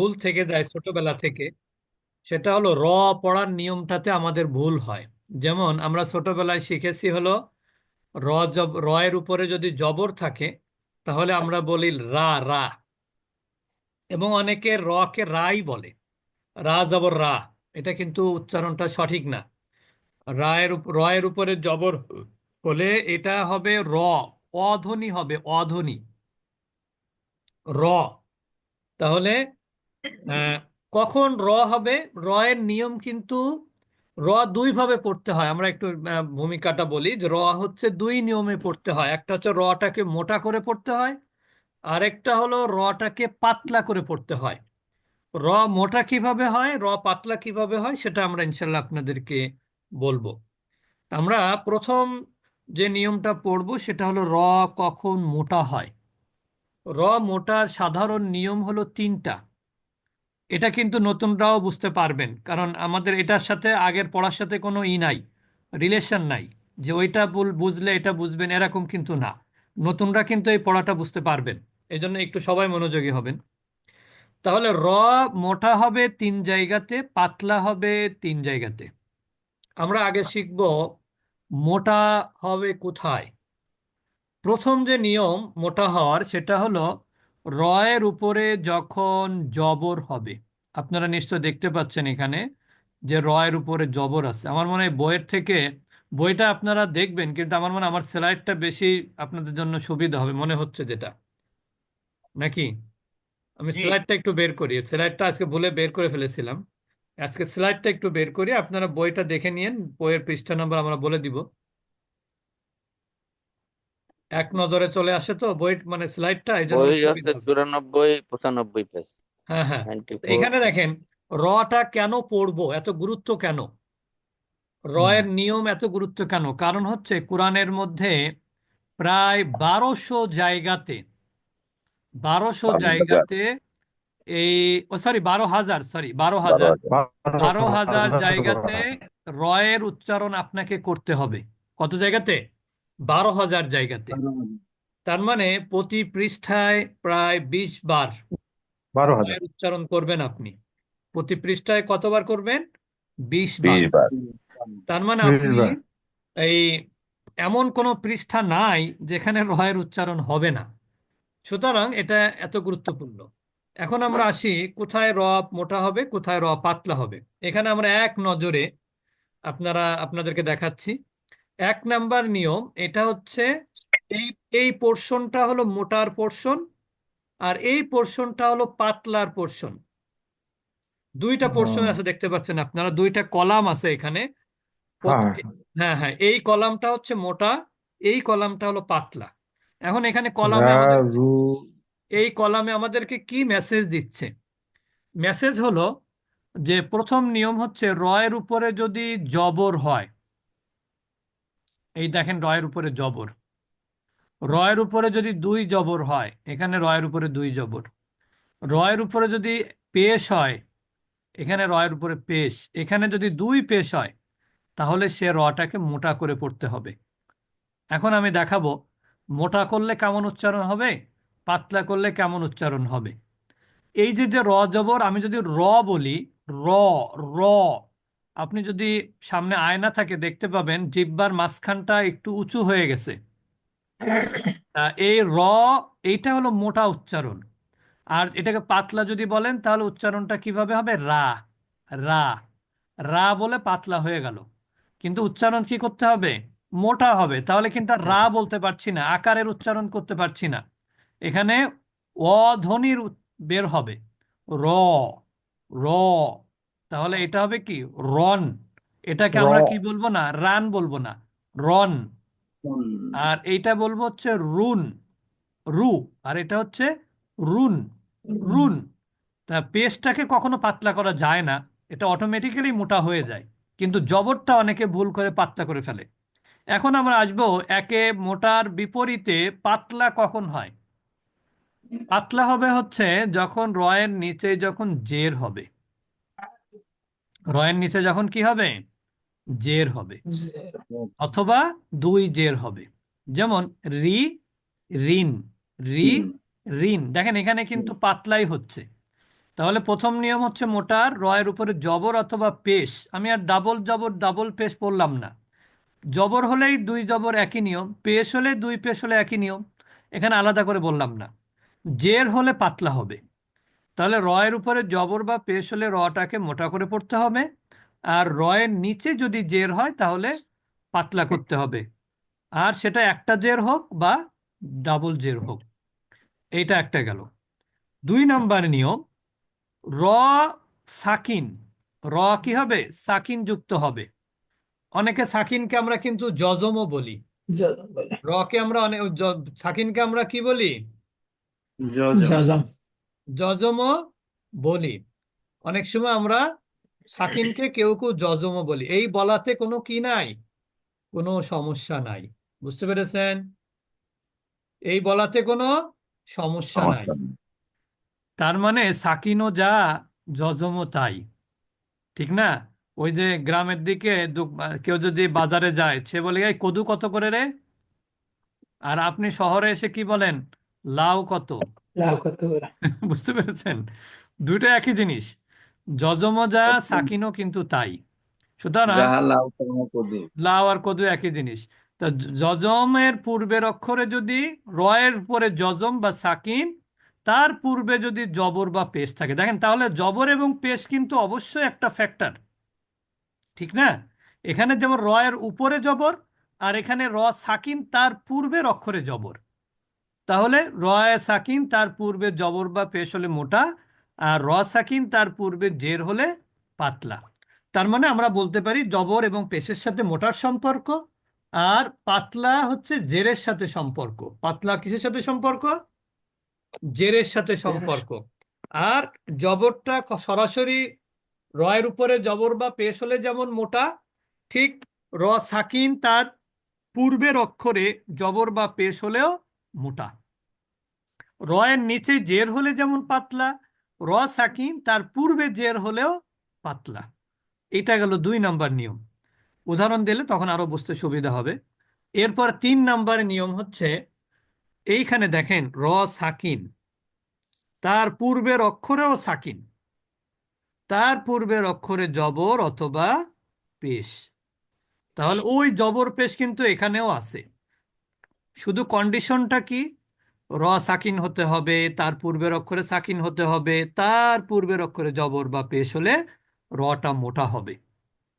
ভুল থেকে যায় ছোটবেলা থেকে, সেটা হলো র পড়ার নিয়মটাতে আমাদের ভুল হয়। যেমন আমরা ছোটবেলায় শিখেছি হলো র জব র এর উপরে যদি জবর থাকে, তাহলে আমরা বলি রা রা। এবং অনেকে র কে রাই বলে। রা জবর রা, এটা কিন্তু উচ্চারণটা সঠিক না। রায়ের উপ- র এর উপরে জবর হলে এটা হবে র অধ্বনি হবে অধ্বনি র, তাহলে কখন র হবে? র এর নিয়ম কিন্তু র দুই ভাবে পড়তে হয়। আমরা একটু ভূমিকাটা বলি যে র হচ্ছে দুই নিয়মে পড়তে হয়। একটা হচ্ছে রটাকে মোটা করে পড়তে হয়, আরেকটা হলো রটাকে পাতলা করে পড়তে হয়। র মোটা কীভাবে হয়, র পাতলা কীভাবে হয়, সেটা আমরা ইনশাল্লাহ আপনাদেরকে বলব। আমরা প্রথম যে নিয়মটা পড়ব, সেটা হলো র কখন মোটা হয়। র মোটার সাধারণ নিয়ম হলো তিনটা। এটা কিন্তু নতুনরাও বুঝতে পারবেন। কারণ আমাদের এটার সাথে, আগের পড়ার সাথে কোনো ই নাই রিলেশন নাই। যে ওইটা বুঝলে এটা বুঝবেন, এরকম কিন্তু না। নতুনরা কিন্তু এই পড়াটা বুঝতে পারবেন। এই জন্য একটু সবাই মনোযোগী হবেন। তাহলে র মোটা হবে তিন জায়গাতে, পাতলা হবে তিন জায়গাতে। আমরা আগে শিখব মোটা হবে কোথায়। প্রথম যে নিয়ম মোটা হওয়ার, সেটা হলো র এর উপরে যখন জবর হবে। আপনারা নিশ্চয় দেখতে পাচ্ছেন এখানে যে র এর উপরে জবর আছে। আমার মনে হয় বইয়ের থেকে বইটা আপনারা দেখবেন কিন্তু আমার মনে আমার স্লাইডটা বেশি আপনাদের জন্য সুবিধা হবে মনে হচ্ছে যেটা। নাকি? আমি স্লাইডটা একটু বের করি। স্লাইডটা আজকে ভুলে বের করে ফেলেছিলাম। আজকে স্লাইডটা একটু বের করি আপনারা বইটা দেখে নিন বইয়ের পৃষ্ঠা নম্বর আমরা বলে দিব। এক নজরে চলে আসে তো বই মানে স্লাইডটা এই জন্য চুরানব্বই পঁচানব্বই পেজ। হ্যাঁ হ্যাঁ। নাইনটি তো ফোর এখানে দেখেন রটা কেন পড়ব? এত গুরুত্ব কেন? র এর নিয়ম এত গুরুত্ব কেন? কারণ হচ্ছে কোরআনের মধ্যে প্রায় বারোশো জায়গাতে বারোশো জায়গাতে। এই ও সরি বারো হাজার সরি বারো হাজার। বারো হাজার জায়গাতে রয়ের উচ্চারণ আপনাকে করতে হবে। কত জায়গাতে? বারো হাজার জায়গাতে। তার মানে প্রতি পৃষ্ঠায় প্রায় বিশ বার বারো হাজার। উচ্চারণ করবেন আপনি। প্রতি পৃষ্ঠায় কতবার করবেন? বিশ বার। বিশ বার। তার মানে আপনি বার। এই এমন কোনো পৃষ্ঠা নাই যেখানে র এর উচ্চারণ হবে না। সুতরাং এটা এত গুরুত্বপূর্ণ। এখন আমরা আসি কোথায় র মোটা হবে কোথায় র পাতলা হবে? এখানে আমরা এক নজরে আপনারা আপনাদেরকে দেখাচ্ছি। এক নাম্বার নিয়ম এটা হচ্ছে এই এই পোর্শনটা হলো মোটার পোর্শন আর এই পোর্শনটা হলো পাতলার পোর্শন দুইটা পোর্শন আছে দেখতে পাচ্ছেন আপনারা দুইটা কলাম আছে এখানে। হ্যাঁ। হ্যাঁ হ্যাঁ এই কলামটা হচ্ছে মোটা এই কলামটা হলো পাতলা। এখন এখানে কলামে রু এই কলামে আমাদেরকে কি মেসেজ দিচ্ছে? মেসেজ হলো যে প্রথম নিয়ম হচ্ছে র এর উপরে যদি জবর হয় এই দেখেন র এর উপরে জবর। র এর উপরে যদি দুই জবর হয়, এখানে র এর উপরে দুই জবর। র এর উপরে যদি পেশ হয়, এখানে র এর উপরে পেশ। এখানে যদি দুই পেশ হয়, তাহলে সে রটাকে মোটা করে পড়তে হবে। এখন আমি দেখাবো, মোটা করলে কেমন উচ্চারণ হবে, পাতলা করলে কেমন উচ্চারণ হবে। এই যে যে র জবর, আমি যদি র বলি, র র, আপনি যদি সামনে আয়না থাকে, দেখতে পাবেন জিহ্বার মাঝখানটা একটু উঁচু হয়ে গেছে। এই র এইটা হলো মোটা উচ্চারণ। আর এটাকে পাতলা যদি বলেন তাহলে উচ্চারণটা কীভাবে হবে? রা রা। রা বলে পাতলা হয়ে গেল। কিন্তু উচ্চারণ কি করতে হবে? মোটা হবে। তাহলে কিন্তু রা বলতে পারছি না আকারের উচ্চারণ করতে পারছি না। এখানে অধ্বনির বের হবে। র র। তাহলে এটা হবে কি? রন এটাকে আমরা কি বলব না? রান বলব না। রন আর এইটা বলব হচ্ছে রুন, রু, আর এটা হচ্ছে রুন রুন। তা পেস্টটাকে কখনো পাতলা করা যায় না, এটা অটোমেটিক্যালি মোটা হয়ে যায়, কিন্তু জবরটা অনেকে ভুল করে পাতলা করে ফেলে। এখন আমরা আসব একে মোটার বিপরীতে পাতলা কখন হয়? পাতলা হবে হচ্ছে যখন রয়ের নিচে যখন জের হবে। রয়ের নিচে যখন কি হবে? জের হবে অথবা দুই জের হবে। যেমন রি রিন রি রিন দেখেন এখানে কিন্তু পাতলাই হচ্ছে। তাহলে প্রথম নিয়ম হচ্ছে মোটার রয়ের উপরে জবর অথবা পেশ। আমি আর ডাবল জবর ডাবল পেশ পড়লাম না। জবর হলেই দুই জবর একই নিয়ম পেশ হলে দুই পেশ হলে একই নিয়ম। এখানে আলাদা করে বললাম না। জের হলে পাতলা হবে। তাহলে রয়ের উপরে জবর বা পেশ হলে রটাকে মোটা করে পড়তে হবে। আর রয়ের নিচে যদি জের হয় তাহলে পাতলা করতে হবে। আর সেটা একটা জের হোক বা ডাবল জের হোক। এটা একটা গেল। দুই নাম্বার নিয়ম র সাকিন র কি হবে? সাকিন যুক্ত হবে। অনেকে সাকিনকে আমরা কিন্তু জজমও বলি। রকে আমরা অনেক সাকিনকে আমরা কি বলি? জাজাম জজমও বলি। অনেক সময় আমরা সাকিনকে কেউ কেউ জজমও বলি। এই বলাতে কোনো কি নাই? কোনো সমস্যা নাই। বুঝতে পেরেছেন? এই বলাতে কোনো সমস্যা নাই। তার মানে সাকিনও যা জজমও তাই। ঠিক না? ওই যে গ্রামের দিকে কেউ যদি বাজারে যায় সে বলে এই কদু কত করে রে? আর আপনি শহরে এসে কি বলেন? লাউ কত? লাউ কত বুঝতে পেরেছেন? দুইটা একই জিনিস। যজমও যা সাকিনও কিন্তু তাই। সুতরাং যাহা লাউ তাহা কদু। লাউ আর কদু একই জিনিস। তা যজমের পূর্বের অক্ষরে যদি রয়ের পরে যজম বা সাকিন তার পূর্বে যদি জবর বা পেশ থাকে। দেখেন তাহলে জবর এবং পেশ কিন্তু অবশ্যই একটা ফ্যাক্টর। ঠিক না? এখানে যেমন রয়ের উপরে জবর আর এখানে র সাকিন তার পূর্বের অক্ষরে জবর। তাহলে রয় সাকিন তার পূর্বে জবর বা পেশ হলে মোটা আর র সাকিন তার পূর্বে জের হলে পাতলা। তার মানে আমরা বলতে পারি জবর এবং পেশের সাথে মোটার সম্পর্ক আর পাতলা হচ্ছে জেরের সাথে সম্পর্ক। পাতলা কিসের সাথে সম্পর্ক? জেরের সাথে সম্পর্ক। আর জবরটা সরাসরি রয়ের উপরে জবর বা পেশ হলে যেমন মোটা ঠিক র সাকিন তার পূর্বের অক্ষরে জবর বা পেশ হলেও মোটা। রয়ের নিচে জের হলে যেমন পাতলা র সাকিন তার পূর্বে জের হলেও পাতলা। এটা গেল দুই নাম্বার নিয়ম। উদাহরণ দিলে তখন আরও বুঝতে সুবিধা হবে। এরপর তিন নাম্বার নিয়ম হচ্ছে, এইখানে দেখেন র সাকিন তার পূর্বের অক্ষরেও সাকিন, তার পূর্বের অক্ষরে জবর অথবা পেশ। তাহলে ওই জবর পেশ কিন্তু এখানেও আছে। শুধু কন্ডিশনটা কি? র সাকিন হতে হবে, তার পূর্বের অক্ষরে সাকিন হতে হবে, তার পূর্বের অক্ষরে জবর বা পেশ হলে রটা মোটা হবে।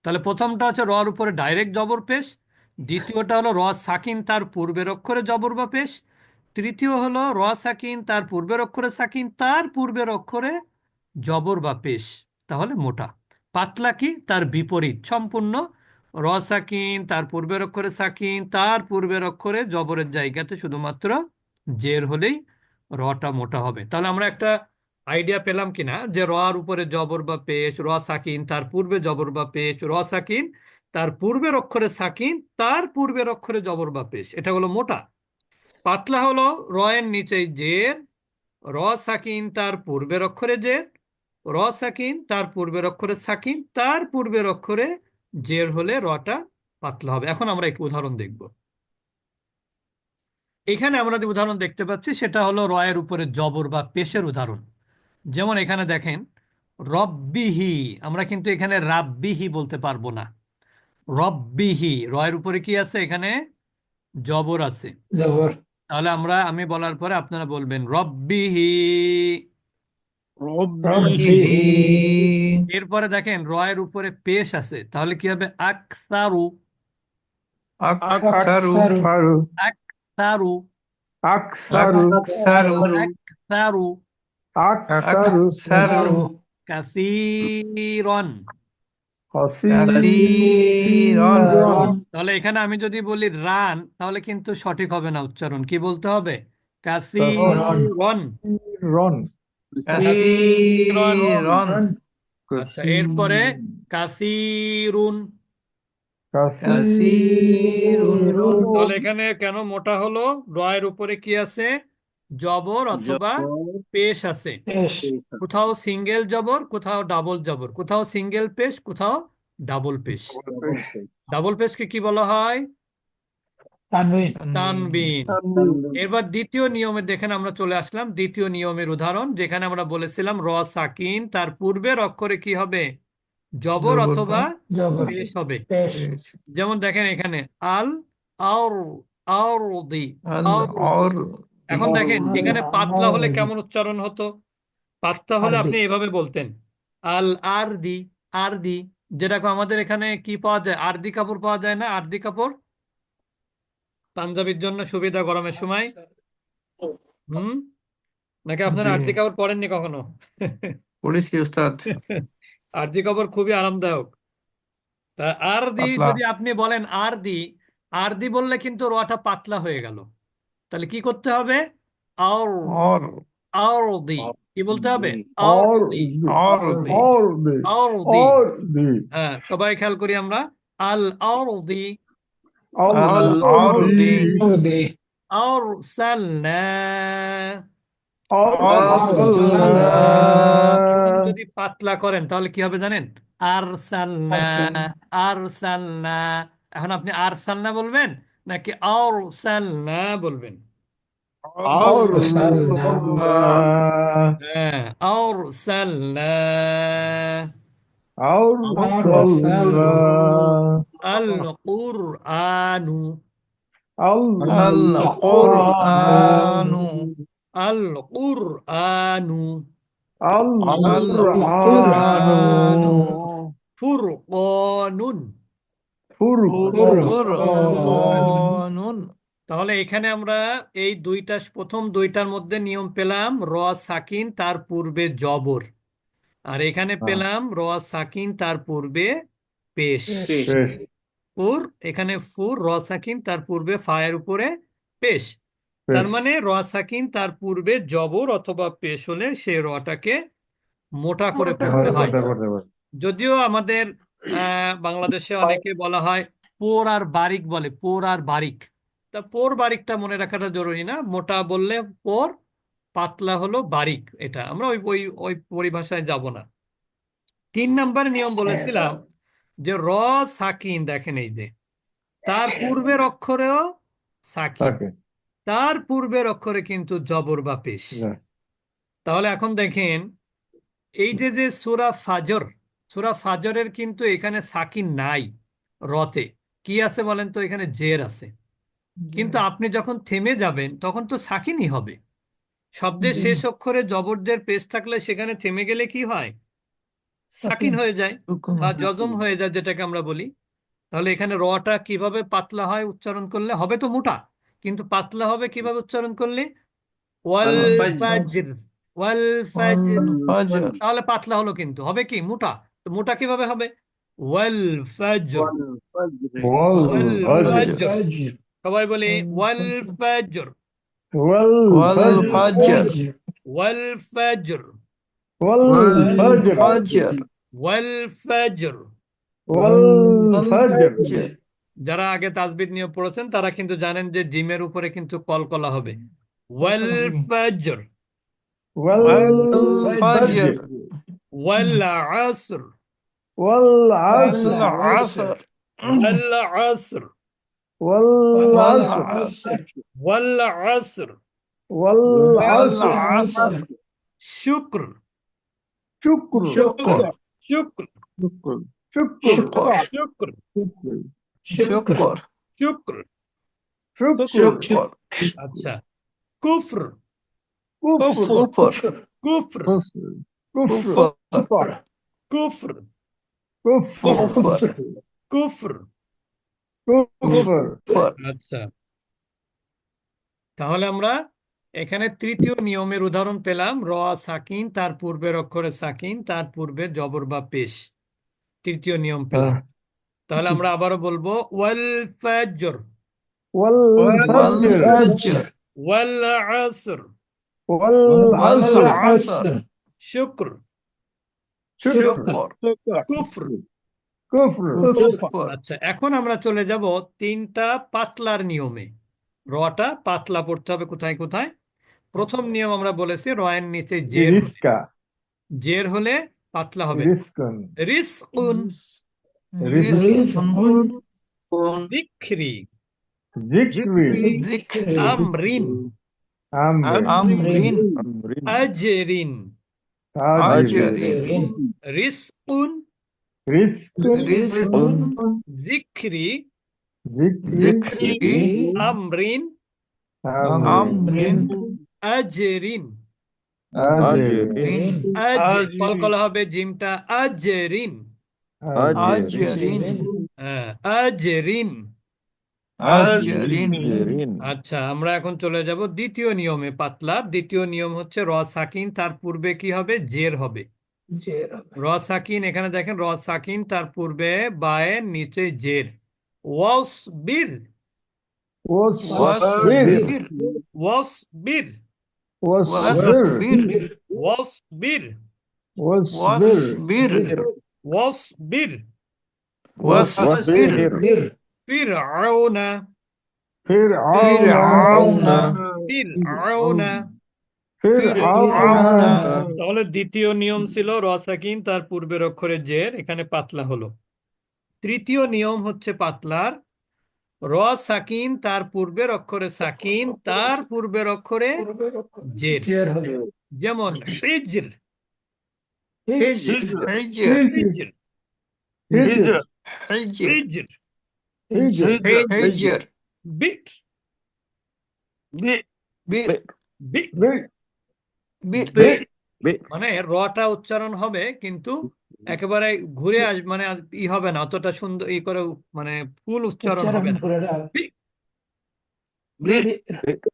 তাহলে প্রথমটা হচ্ছে রর উপরে ডাইরেক্ট জবর পেশ, দ্বিতীয়টা হলো র সাকিন, তার পূর্বের অক্ষরে জবর বা পেশ, তৃতীয় হলো র সাকিন, তার পূর্বের অক্ষরে সাকিন, তার পূর্বের অক্ষরে জবর বা পেশ, তাহলে মোটা। পাতলা কি? তার বিপরীত, সম্পূর্ণ র সাকিন, তার পূর্বের অক্ষরে সাকিন, তার পূর্বের অক্ষরে জবরের জায়গাতে শুধুমাত্র জের হলেই রটা মোটা হবে। তাহলে আমরা একটা আইডিয়া পেলাম কিনা? যে র উপরে জবর বা পেশ র সাকিন, তার পূর্বে জবর বা পেশ র সাকিন, তার পূর্বের অক্ষরে সাকিন, তার পূর্বের অক্ষরে জবর বা পেশ এটা হলো মোটা। পাতলা হলো র এর নিচে জের, র সাকিন, তার পূর্বের অক্ষরে জের, র সাকিন, তার পূর্বের অক্ষরে সাকিন, তার পূর্বের অক্ষরে জের হলে রটা পাতলা হবে। এখন আমরা একটু উদাহরণ দেখব। এখানে আমরা যে উদাহরণ দেখতে পাচ্ছি সেটা হলো রয়ের উপরে জবর বা পেশের উদাহরণ। যেমন এখানে দেখেন রব্বিহি আমরা কিন্তু এখানে রাব্বিহি বলতে পারব না। রব্বিহি রয়ের উপরে কি আছে? এখানে জবর আছে। জবর। তাহলে আমরা আমি বলার পরে আপনারা বলবেন রব্বিহি। রব্বিহি। এরপরে দেখেন রয়ের উপরে পেশ আছে। তাহলে কি হবে? আকসারু। আকসারু। আকসারু আকসারু আকসারু আকসারু কাসীরন কাসীরন তাহলে এখানে আমি যদি বলি রান তাহলে কিন্তু সঠিক হবে না উচ্চারণ। কি বলতে হবে? কাসীরন রন কাসীরন আচ্ছা এরপরে কাসীরুন। তাহলে এখানে কেন মোটা হলো? রয়ের উপরে কি আছে? জবর অথবা পেশ আছে। কোথাও সিঙ্গেল জবর কোথাও ডাবল জবর। কোথাও সিঙ্গেল পেশ কোথাও ডাবল পেশ। ডাবল পেশকে কি বলা হয়? তানবিন। এবার দ্বিতীয় নিয়মে দেখেন আমরা চলে আসলাম। দ্বিতীয় নিয়মের উদাহরণ যেখানে আমরা বলেছিলাম র সাকিন তার পূর্বের অক্ষরে কি হবে? জবর অথবা জবর পেশ হবে। পেশ যেমন দেখেন এখানে আল আওর আওরদি আল আর এখন দেখেন এখানে পাতলা হলে কেমন উচ্চারণ হতো? পাতলা হলে আপনি এভাবে বলতেন। আল আরদি আরদি যেরকম আমাদের এখানে কি পাওয়া যায়? আরদি কাপড় পাওয়া যায় না? আরদি কাপড়? পাঞ্জাবির জন্য সুবিধা গরমের সময়। হুম? নাকি আপনারা আরদি কাপড় পরেননি কখনো? পড়েছি আরদি কাপড় খুবই আরামদায়ক। তা আরদি পাতলা। যদি আপনি বলেন আরদি আরদি বললে কিন্তু রটা পাতলা হয়ে গেল। তাহলে কি করতে হবে? আর আর আরদি কি বলতে হবে? আর আরদি আরদি আরদি আরদি আরদি হ্যাঁ সবাই খেয়াল করি আমরা। আল আরদি আল আরদি আরদি আরসালনা আরসালনা এখন যদি পাতলা করেন তাহলে কি হবে জানেন? আরসালনা আরসালনা। এখন আপনি আরসালনা বলবেন নাকি আরসালনা বলবেন? আরসালনা। হ্যাঁ আরসালনা। আরসালনা। আল কুরআনু আল কুরআনু আল কুরআনু আল কুরআনু ফুরকানুন কুরআনুন তাহলে এখানে আমরা এই দুইটা প্রথম দুইটার মধ্যে নিয়ম পেলাম র সাকিন তার পূর্বে জবর। আর এখানে পেলাম র সাকিন তার পূর্বে পেশ। ফুর এখানে ফুর র সাকিন তার পূর্বে ফায়ের উপরে পেশ। তার মানে র সাকিন তার পূর্বে জবর অথবা পেশ হলে সেই রটাকে মোটা করে পড়তে হয়। যদিও আমাদের আহ, বাংলাদেশে অনেকে বলা হয় পোর আর বারিক বলে পোর আর বারিক। তা পোর বারিকটা মনে রাখাটা জরুরি না মোটা বললে পোর পাতলা হলো বারিক এটা। আমরা ওই ওই ওই পরিভাষায় যাব না। তিন নাম্বার নিয়ম বলেছিলাম যে র সাকিন দেখেন এই যে তার পূর্বের অক্ষরেও সাকিন। তার পূর্বের অক্ষরে কিন্তু জবর বা পেশ। তাহলে এখন দেখেন এই যে যে সুরা ফাজর সুরা ফাজরের কিন্তু এখানে সাকিন নাই রতে কি আছে বলেন তো? এখানে জের আছে। কিন্তু আপনি যখন থেমে যাবেন তখন তো সাকিনই হবে। শব্দের শেষ অক্ষরে জবরদের পেশ থাকলে সেখানে থেমে গেলে কি হয়? সাকিন হয়ে যায় বা জজম হয়ে যায় যেটাকে আমরা বলি। তাহলে এখানে রটা কীভাবে পাতলা হয় উচ্চারণ করলে? হবে তো মোটা। কিন্তু পাতলা হবে কীভাবে উচ্চারণ করলে? ওয়াল ফাজর। ওয়াল ফাজর। তাহলে পাতলা হলো কিন্তু। হবে কি? মোটা। তো মোটা কীভাবে হবে? ওয়াল ফাজর। ওয়াল ফাজর। সবাই বলি ওয়াল ফাজর। ওয়াল ফাজর। ওয়াল ফাজর। ওয়াল ফাজর। ওয়াল ফাজর। যারা আগে তাজবিদ নিয়ে পড়েছেন তারা কিন্তু জানেন যে জিমের উপরে কিন্তু কলকলা হবে। ওয়েল ওয়েল আসর। আসর। শুক্র। শুক্র। শুক্র। শুক্র। শুক্র। শুক্র। শুক্র। শুকর শুকর আচ্ছা কুফর কুফর কুফর কুফর কুফর কুফর আচ্ছা তাহলে আমরা এখানে তৃতীয় নিয়মের উদাহরণ পেলাম র সাকিন তার পূর্বের অক্ষরে সাকিন তার পূর্বে জবর বা পেশ তৃতীয় নিয়ম পেলাম তাহলে আমরা আবারও বলব ওয়াল ফাজর। ওয়াল আসর। শুক্র। আচ্ছা এখন আমরা চলে যাব তিনটা পাতলার নিয়মে। রটা পাতলা পড়তে হবে কোথায় কোথায়? প্রথম নিয়ম আমরা বলেছি রয়ের নিচে জের। জের হলে পাতলা হবে। রিস্কুন। رزق বিক্রি Zikri. Zikri. Amrin Amri. Amrin. Azrin Ajri. Ajrin. রিসকুন Rizqun. Rizqun. যিকরি Zikri. Zikri. Amrin Amri. Amrin. Azrin Ajri. আজ কলকলা হবে জিমটা আজরিন হ্যাঁ, আজরিন Ajrin. আচ্ছা আমরা এখন চলে যাব দ্বিতীয় নিয়মে পাতলা। দ্বিতীয় নিয়ম হচ্ছে র সাকিন তার পূর্বে কি হবে? জের হবে। র সাকিন এখানে দেখেন র সাকিন তার পূর্বে বায়ের নিচে জের। ওয়াস বীর Wasbir. ওয়াস বীর Wasbir. Wasbir. Wasbir. ফিরআউনা Fir'auna. ফিরআউনা Fir'auna. তাহলে দ্বিতীয় নিয়ম ছিল র সাকিন তার পূর্বের অক্ষরে জের এখানে পাতলা হলো। তৃতীয় নিয়ম হচ্ছে পাতলার। র সাকিন তার পূর্বের অক্ষরে সাকিন তার পূর্বের অক্ষরে জের। যেমন হিজর মানে রটা উচ্চারণ হবে কিন্তু একেবারে ঘুরে আস মানে ই হবে না অতটা সুন্দর ই করে মানে ফুল উচ্চারণ হবে না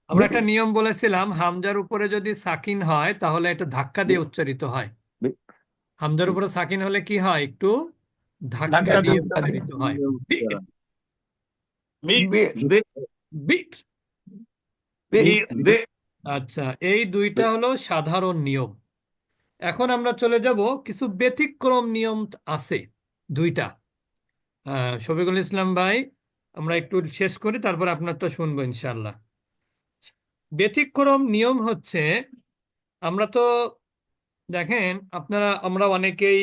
আমরা একটা নিয়ম বলেছিলাম হামজার উপরে যদি সাকিন হয় তাহলে এটা ধাক্কা দিয়ে উচ্চারিত হয় হামজার উপরে সাকিন হলে কি হয়? একটু ধাক্কা দিয়ে উচ্চারিত হয়. আচ্ছা এই দুইটা হলো সাধারণ নিয়ম। এখন আমরা চলে যাব কিছু ব্যতিক্রম নিয়ম আছে দুইটা। আহ, শফিকুল ইসলাম ভাই আমরা একটু শেষ করি তারপর আপনারটা শুনব ইনশাল্লাহ ব্যতিক্রম নিয়ম হচ্ছে আমরা তো দেখেন আপনারা আমরা অনেকেই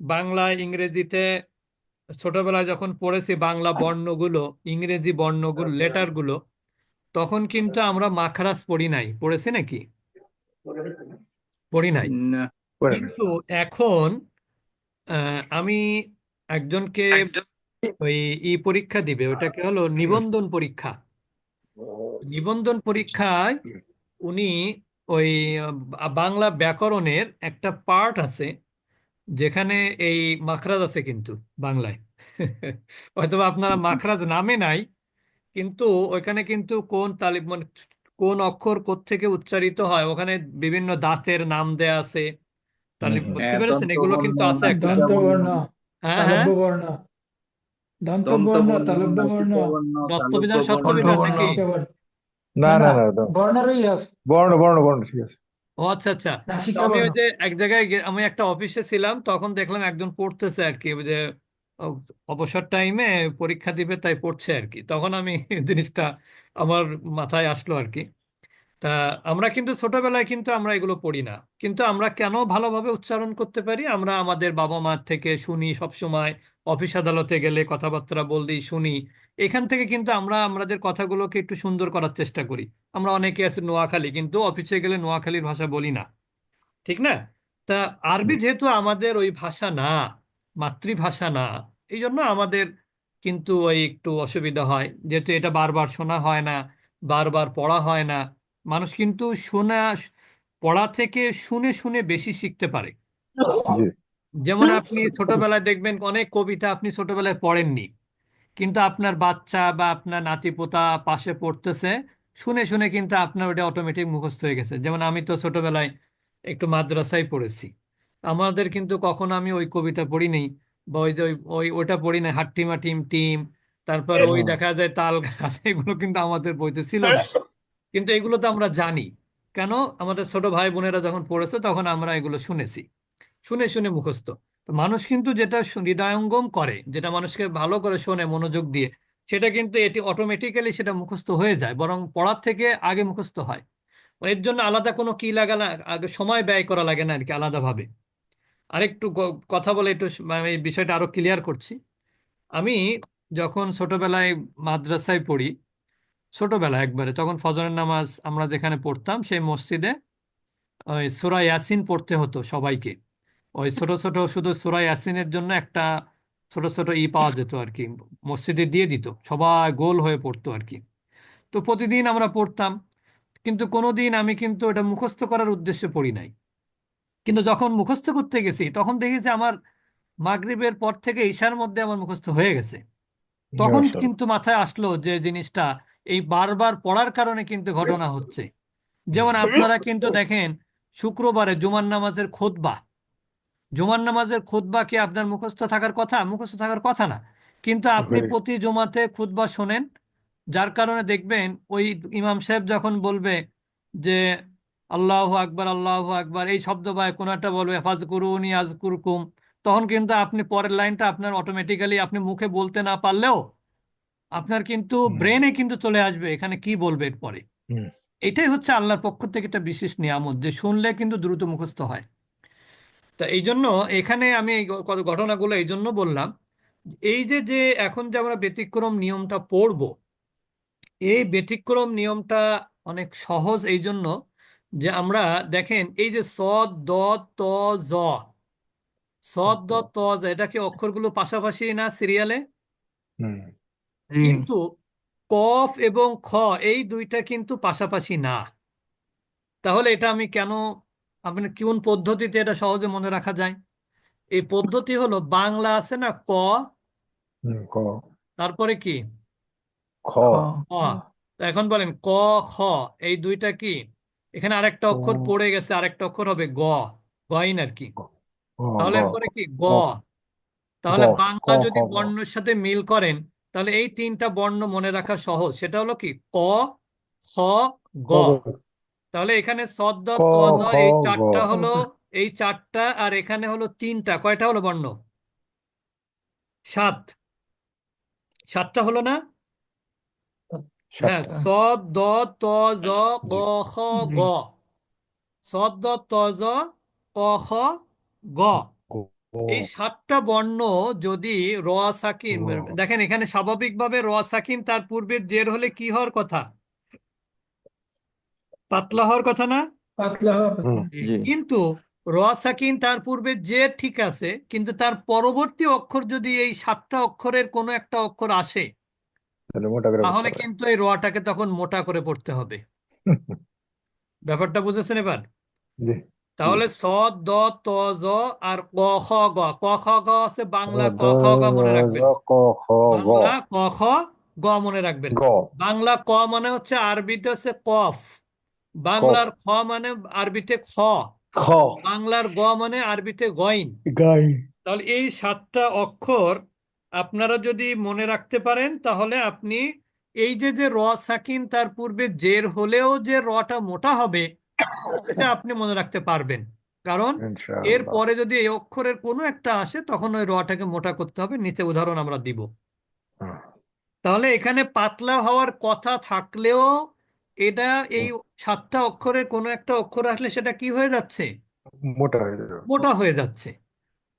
বাংলা ইংরেজিতে ছোটবেলায় যখন পড়েছি বাংলা বর্ণগুলো ইংরেজি বর্ণগুলো লেটারগুলো তখন কিন্তু আমরা মাখরাজ পড়ি নাই। পড়েছি নাকি? পড়ি নাই। কিন্তু এখন আহ, আমি একজনকে ওই ই পরীক্ষা দিবে ওটাকে হলো নিবন্ধন পরীক্ষা। নিবন্ধন পরীক্ষায় উনি ওই বাংলা ব্যাকরণের একটা পার্ট আছে যেখানে এই মাখরাজ আছে কিন্তু বাংলায়। হয়তোবা আপনারা মাখরাজ নামে নাই কিন্তু ওইখানে কিন্তু কোন তালিম মানে কোন অক্ষর কোত্থেকে উচ্চারিত হয় ওখানে বিভিন্ন দাঁতের নাম দেয়া আছে। তালিম বুঝতে হ্যাঁ, পেরেছেন? এগুলো কিন্তু আছে একটা। দন্তবর্ণ হ্যাঁ হ্যাঁ তালব্যবর্ণ দন্তবর্ণ তালব্যবর্ণ দত্তবিধান সত্যবিধান নাকি? না না না দাও। বর্ণেরই আছে বর্ণ বর্ণ বর্ণ ঠিক আছে। ও আচ্ছা আচ্ছা। আমি ওই যে এক জায়গায় আমি একটা অফিসে ছিলাম তখন দেখলাম একজন পড়তেছে আর কি ওই যে অবসর টাইমে পরীক্ষা দিবে তাই পড়ছে আর কি। তখন আমি জিনিসটা আমার মাথায় আসলো আর কি। তা আমরা কিন্তু ছোটবেলায় কিন্তু আমরা এগুলো পড়ি না। কিন্তু আমরা কেন ভালোভাবে উচ্চারণ করতে পারি? আমরা আমাদের বাবা মার থেকে শুনি সব সময় অফিস আদালতে গেলে কথাবার্তা বললেই শুনি। এখান থেকে কিন্তু আমরা আমাদের কথাগুলোকে একটু সুন্দর করার চেষ্টা করি। আমরা অনেকে আছে নোয়াখালী কিন্তু অফিসে গেলে নোয়াখালীর ভাষা বলি না। ঠিক না? তা আরবি যেহেতু আমাদের ওই ভাষা না মাতৃভাষা না এই জন্য আমাদের কিন্তু ওই একটু অসুবিধা হয়। যেহেতু এটা বারবার শোনা হয় না বারবার পড়া হয় না মানুষ কিন্তু শোনা পড়া থেকে শুনে শুনে বেশি শিখতে পারে। যেমন আপনি ছোটবেলায় দেখবেন অনেক কবিতা আপনি ছোটবেলায় পড়েননি। কিন্তু আপনার বাচ্চা বা আপনার নাতিপোতা পাশে পড়তেছে শুনে শুনে কিন্তু আপনার ওটা অটোমেটিক মুখস্থ হয়ে গেছে। যেমন আমি তো ছোটবেলায় একটু মাদ্রাসায় পড়েছি। আমাদের কিন্তু কখনো আমি ওই কবিতা পড়িনি বা ওই যে ওই ওই- ওটা পড়ি না হাট্টিমা টিম টিম তারপর ওই দেখা যায় তাল গাছ এগুলো কিন্তু আমাদের বইতে ছিল না। কিন্তু এগুলো তো আমরা জানি। কেন? আমাদের ছোট ভাই বোনেরা যখন পড়েছে তখন আমরা এগুলো শুনেছি। শুনে শুনে মুখস্থ। মানুষ কিন্তু যেটা হৃদয়ঙ্গম করে, যেটা মানুষকে ভালো করে শোনে, মনোযোগ দিয়ে, সেটা কিন্তু এটি অটোমেটিক্যালি সেটা মুখস্থ হয়ে যায়, বরং পড়ার থেকে আগে মুখস্থ হয়। এর জন্য আলাদা কোনো কি লাগা না, আগে সময় ব্যয় করা লাগে না আর কি আলাদাভাবে। আরেকটু কথা বলে একটু এই বিষয়টা আরও ক্লিয়ার করছি। আমি যখন ছোটবেলায় মাদ্রাসায় পড়ি ছোটবেলা একবারে, তখন ফজরের নামাজ আমরা যেখানে পড়তাম, সেই মসজিদে ওই সূরা ইয়াসিন পড়তে হতো সবাইকে। ওই ছোট ছোট শুধু সূরা ইয়াসিনের জন্য একটা ছোট ছোট ই পাওয়া যেত আর কি মসজিদে দিয়ে দিত সবাই গোল হয়ে পড়তো আর কি। তো প্রতিদিন আমরা পড়তাম কিন্তু কোনোদিন আমি কিন্তু এটা মুখস্থ করার উদ্দেশ্যে পড়ি নাই। কিন্তু যখন মুখস্থ করতে গেছি তখন দেখি যে আমার মাগরিবের পর থেকে ঈশার মধ্যে আমার মুখস্থ হয়ে গেছে। তখন কিন্তু মাথায় আসলো যে জিনিসটা এই বারবার পড়ার কারণে কিন্তু ঘটনা হচ্ছে। যেমন আপনারা কিন্তু দেখেন শুক্রবারে জুমার নামাজের খুতবা। জুমার নামাজের খুতবা কি আপনার মুখস্থ থাকার কথা? মুখস্থ থাকার কথা না। কিন্তু আপনি Right. প্রতি জুমাতে খুতবা শোনেন যার কারণে দেখবেন ওই ইমাম সাহেব যখন বলবে যে আল্লাহ আকবার আল্লাহ আকবার এই শব্দ বা কোনো একটা বলবে ফাজ কুরুনি আজ কুরকুম তখন কিন্তু আপনি পরের লাইনটা আপনার অটোমেটিক্যালি আপনি মুখে বলতে না পারলেও আপনার কিন্তু ব্রেনে কিন্তু চলে আসবে এখানে কি বলবে এরপরে। এটাই হচ্ছে আল্লাহর পক্ষ থেকে একটা বিশেষ নিয়ামত যে শুনলে কিন্তু দ্রুত মুখস্থ হয়। তা এই জন্য এখানে আমি এই ঘটনাগুলো এই জন্য বললাম। এই যে যে এখন যে আমরা ব্যতিক্রম নিয়মটা পড়ব এই ব্যতিক্রম নিয়মটা অনেক সহজ এই জন্য যে আমরা দেখেন এই যে স দ ত জ স দ ত জ এটা কি অক্ষরগুলো পাশাপাশি না সিরিয়ালে? কিন্তু কফ এবং খ এই দুইটা কিন্তু পাশাপাশি না। তাহলে এটা আমি কেন আপনি কোন পদ্ধতিতে এটা সহজে মনে রাখা যায়? এই পদ্ধতি হলো বাংলা আছে না ক? ক। তারপরে কি? খ। খ। তো এখন বলেন ক খ এই দুইটা কি? এখানে আরেকটা অক্ষর পড়ে গেছে আরেকটা অক্ষর হবে গ। গইন আর কি। তাহলে এরপরে কি? গ। গ। তাহলে বাংলা যদি বর্ণের সাথে মিল করেন তাহলে এই তিনটা বর্ণ মনে রাখা সহজ। সেটা হলো কি? ক খ গ। তাহলে এখানে সদ্দ ক, তজ খ, এই গ। চারটা হলো এই চারটা আর এখানে হলো তিনটা। কয়টা হলো বর্ণ? সাত। সাতটা হলো না? হ্যাঁ সাতটা। সদ দ ত জ। গ খ গ। সদ দ ত জ ক খ গ। এই সাতটা বর্ণ যদি র সাকিন। দেখেন এখানে স্বাভাবিকভাবে র সাকিন তার পূর্বে জের হলে কি হওয়ার কথা? পাতলা হওয়ার কথা না? পাতলা হওয়া হুম। পাতলা জি। কিন্তু র সাকিন তার পূর্বে যে ঠিক আছে কিন্তু তার পরবর্তী অক্ষর যদি এই সাতটা অক্ষরের কোনো একটা অক্ষর আসে তাহলে মোটা করে তাহলে বলতে হবে। কিন্তু এই রটাকে তখন মোটা করে পড়তে হবে। ব্যাপারটা বুঝেছেন এবার? তাহলে স দ ত জ আর ক খ গ। ক খ গ আছে বাংলা ক খ গ মনে রাখবেন। ক খ গ। বাংলা ক খ গ মনে রাখবেন। বাংলা ক মানে হচ্ছে আরবিতে হচ্ছে কফ। বাংলার খ মানে আরবিতে খ। খ। বাংলার গ মানে আরবিতে গইন। গাই তাহলে এই সাতটা অক্ষর আপনারা যদি মনে রাখতে পারেন তাহলে আপনি এই যে যে র সাকিন তার পূর্বে জের হলেও যে রটা মোটা হবে এটা আপনি মনে রাখতে পারবেন। কারণ এর পরে যদি এই অক্ষরের কোনো একটা আসে তখন ওই রটাকে মোটা করতে হবে নিচে উদাহরণ আমরা দিব। তাহলে এখানে পাতলা হওয়ার কথা থাকলেও এটা এই সাতটা অক্ষরের কোনো একটা অক্ষর আসলে সেটা কি হয়ে যাচ্ছে? মোটা হয়ে যাবে। মোটা হয়ে যাচ্ছে।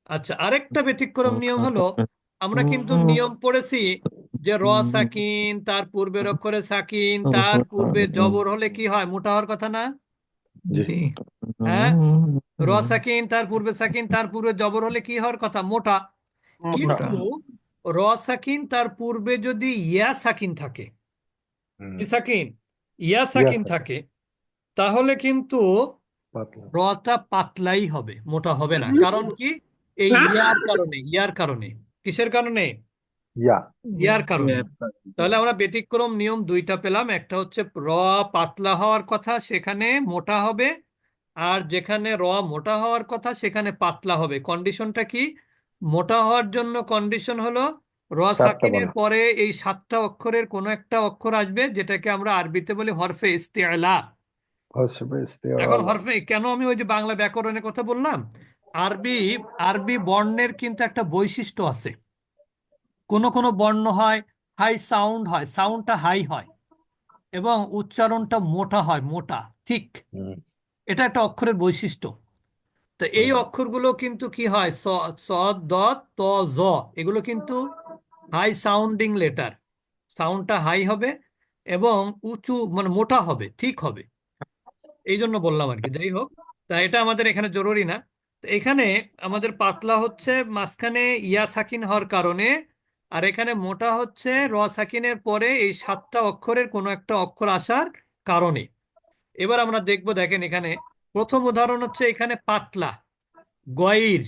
আচ্ছা আরেকটা ব্যতিক্রম নিয়ম হলো আমরা কিন্তু নিয়ম পড়েছি যে র সাকিন তার পূর্বের অক্ষরে সাকিন তার পূর্বে জবর হলে কি হয়? মোটা হওয়ার কথা না? হ্যাঁ? র সাকিন তার পূর্বে সাকিন তার পূর্বে জবর হলে কি হওয়ার কথা? মোটা। কিন্তু র সাকিন তার পূর্বে যদি ইয়া সাকিন থাকে কি সাকিন? ইয়া সাকিন সাকিন। থাকে তাহলে কিন্তু রটা পাতলাই হবে মোটা হবে না। কারণ কি? এই ইয়ার কারণে ইয়ার কারণে। কিসের কারণে। ইয়ার কারণে। তাহলে আমরা ব্যতিক্রম নিয়ম দুইটা পেলাম। একটা হচ্ছে র পাতলা হওয়ার কথা সেখানে মোটা হবে। আর যেখানে র মোটা হওয়ার কথা সেখানে পাতলা হবে। কন্ডিশনটা কি? মোটা হওয়ার জন্য কন্ডিশন হলো র সাতটা সাকিনের বর্ণ। পরে এই সাতটা অক্ষরের কোনো একটা অক্ষর আসবে যেটাকে আমরা আরবিতে বলি হরফে ইস্তেআলা হসবে এখন হরফে কেন আমি ওই যে বাংলা ব্যাকরণের কথা বললাম? আরবি আরবি বর্ণের কিন্তু একটা বৈশিষ্ট্য আছে। কোন কোন বর্ণ হয় হাই সাউন্ড হয় সাউন্ডটা হাই হয় এবং উচ্চারণটা মোটা হয় মোটা ঠিক। এটা একটা অক্ষরের বৈশিষ্ট্য। তো এই অক্ষরগুলো কিন্তু কি হয়? স স দ ত জ এগুলো কিন্তু হাই সাউন্ডিং লেটার সাউন্ডটা হাই হবে এবং উঁচু মানে মোটা হবে, ঠিক হবে। এই জন্য বললাম আর কি, যাই হোক। তা এটা আমাদের এখানে জরুরি না। এখানে আমাদের পাতলা হচ্ছে মাঝখানে ইয়া সাকিন হওয়ার কারণে, আর এখানে মোটা হচ্ছে র সাকিনের পরে এই সাতটা অক্ষরের কোনো একটা অক্ষর আসার কারণে। এবার আমরা দেখব, দেখেন এখানে প্রথম উদাহরণ হচ্ছে এখানে পাতলা গয়ির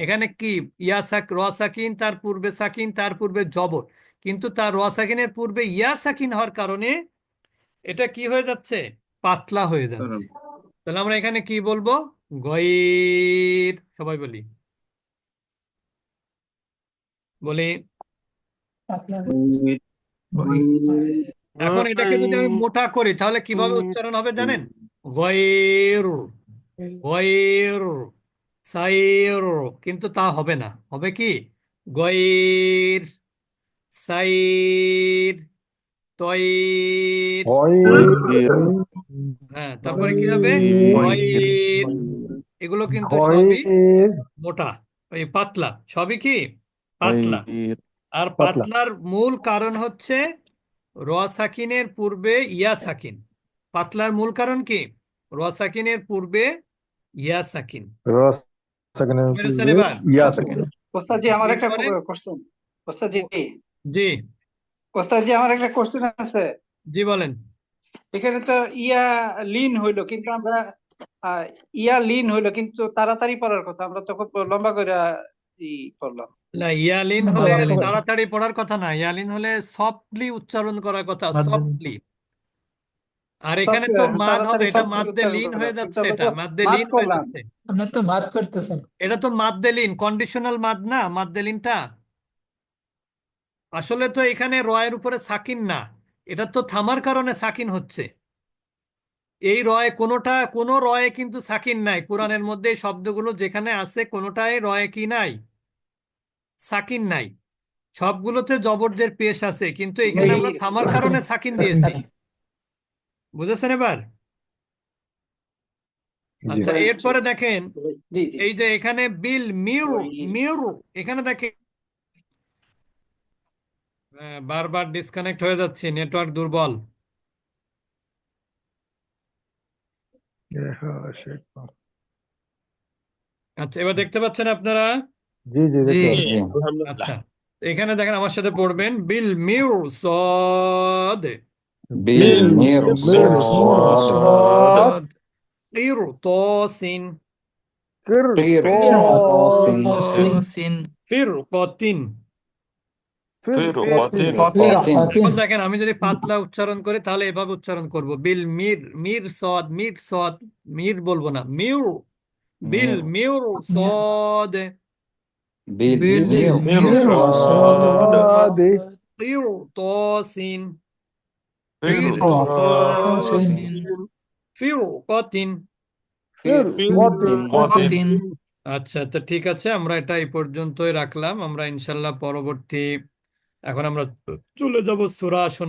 এখানে কি? ইয়া সাক র সাকিন তার পূর্বে সাকিন তার পূর্বে জবর। কিন্তু তার র সাকিনের পূর্বে ইয়া সাকিন হওয়ার কারণে এটা কি হয়ে যাচ্ছে? পাতলা হয়ে যাচ্ছে। তাহলে আমরা এখানে কি বলব? গয়ের সবাই বলি। বলি। এখন এটাকে যদি আমি মোটা করি তাহলে কীভাবে উচ্চারণ হবে জানেন? গয়ির গয়ির। সাইর কিন্তু তা হবে না। হবে কি? গয়ের সাইর তয়ির হয় তারপরে কি হবে? গয়ির এগুলো কিন্তু সবই মোটা ওই পাতলা। সবই কি? পাতলা। আর পাতলার মূল কারণ হচ্ছে র সাকিনের পূর্বে ইয়া সাকিন। পাতলার মূল কারণ কি? র সাকিনের পূর্বে ইয়া সাকিন। ইয়া আমার একটা কোশ্চেন জি। জি আমার একটা কোশ্চেন আছে। জি বলেন। এখানে তো ইয়া লিন হইল কিন্তু আমরা আহ, ইয়া লিন হইল কিন্তু তাড়াতাড়ি পড়ার কথা আমরা তো খুব লম্বা করে ই পড়লাম। না ইয়ালিন না, হলে তাড়াতাড়ি পড়ার কথা না ইয়ালিন হলে সফটলি উচ্চারণ করার কথা সফটলি আর এখানে তো মাদ হবে এটা মাদ্দে লিন হয়ে যাচ্ছে এটা মাদ্দে মাদ লিন হয়ে করলাম। যাচ্ছে। আপনার তো মাত করতেছেন। এটা তো মাদ্দে লিন কন্ডিশনাল মাদ না মাদ্দে লিনটা। আসলে তো এখানে রয়ের উপরে সাকিন না এটা তো থামার কারণে সাকিন হচ্ছে। এই রয় কোনোটা কোনো রয়ে কিন্তু সাকিন নাই কোরআনের মধ্যে এই শব্দগুলো যেখানে আছে কোনোটাই রয়ে কি নাই? সাকিন নাই। সবগুলোতে জবরদের পেশ আছে কিন্তু এখানে আমরা থামার কারণে সাকিন দিয়েছি। বুঝেছেন এবার? আচ্ছা এরপরে দেখেন জি জি। এই যে এখানে বিল মিউ মিউ এখানে দেখেন। হ্যাঁ, বারবার ডিসকানেক্ট হয়ে যাচ্ছে নেটওয়ার্ক দুর্বল। হ্যাঁ, আচ্ছা এবার দেখতে পাচ্ছেন আপনারা? জি জি দেখতে পাচ্ছি। আচ্ছা এখানে দেখেন আমার সাথে পড়বেন বিল মিউ সদ। بالمرصاد ইর তোসিন قرطاسين ফির কতিন فرقة এখন দেখেন আমি যদি পাতলা উচ্চারণ করি তাহলে এভাবে উচ্চারণ করব বিল মির মির সদ মির সদ মির বলবো না মিউ বিল মিউর সদ بالمرصاد ইর তোসিন ফির ফিরকাতিন ফিরকাতিন আচ্ছা তো ঠিক আছে আমরা এটা এই পর্যন্তই রাখলাম আমরা ইনশাল্লাহ পরবর্তী এখন আমরা চলে যাব সুরা শোনা